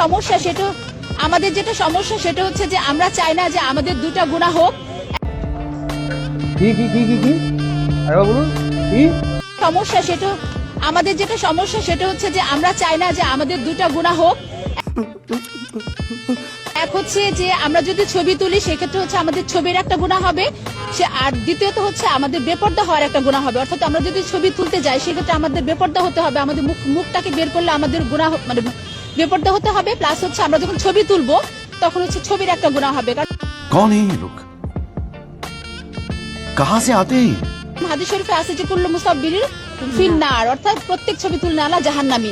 সমস্যা সেটা আমাদের যেটা সমস্যা সেটা হচ্ছে যে আমরা চাই না যে আমাদের দুটা গুণা হোক। কি কি কি কি কি? আরেকবার বলুন কি? সমস্যা সেটা আমাদের যেটা সমস্যা সেটা হচ্ছে যে আমরা চাই না যে আমাদের দুটা গুণা হোক। এক হচ্ছে যে আমরা যদি ছবি তুলি সেক্ষেত্রে হচ্ছে আমাদের ছবির একটা গুণা হবে। সে আর দ্বিতীয়ত হচ্ছে আমাদের বেপর্দা হওয়ার একটা গুণা হবে। অর্থাৎ আমরা যদি ছবি তুলতে যাই সেক্ষেত্রে আমাদের বেপর্দা হতে হবে। আমাদের মুখ মুখটাকে বের করলে আমাদের গুণা মানে বেপর্দা হতে হবে প্লাস হচ্ছে আমরা যখন ছবি তুলবো তখন হচ্ছে ছবির একটা গুণা হবে কারণ कौन है ये लोग कहां से आते हैं ये? হাদিস শরীফে আছে যে কুল্লু মুসাব্বিরির ফিন্নার অর্থাৎ প্রত্যেক ছবি তুলনে আলা জাহান্নামী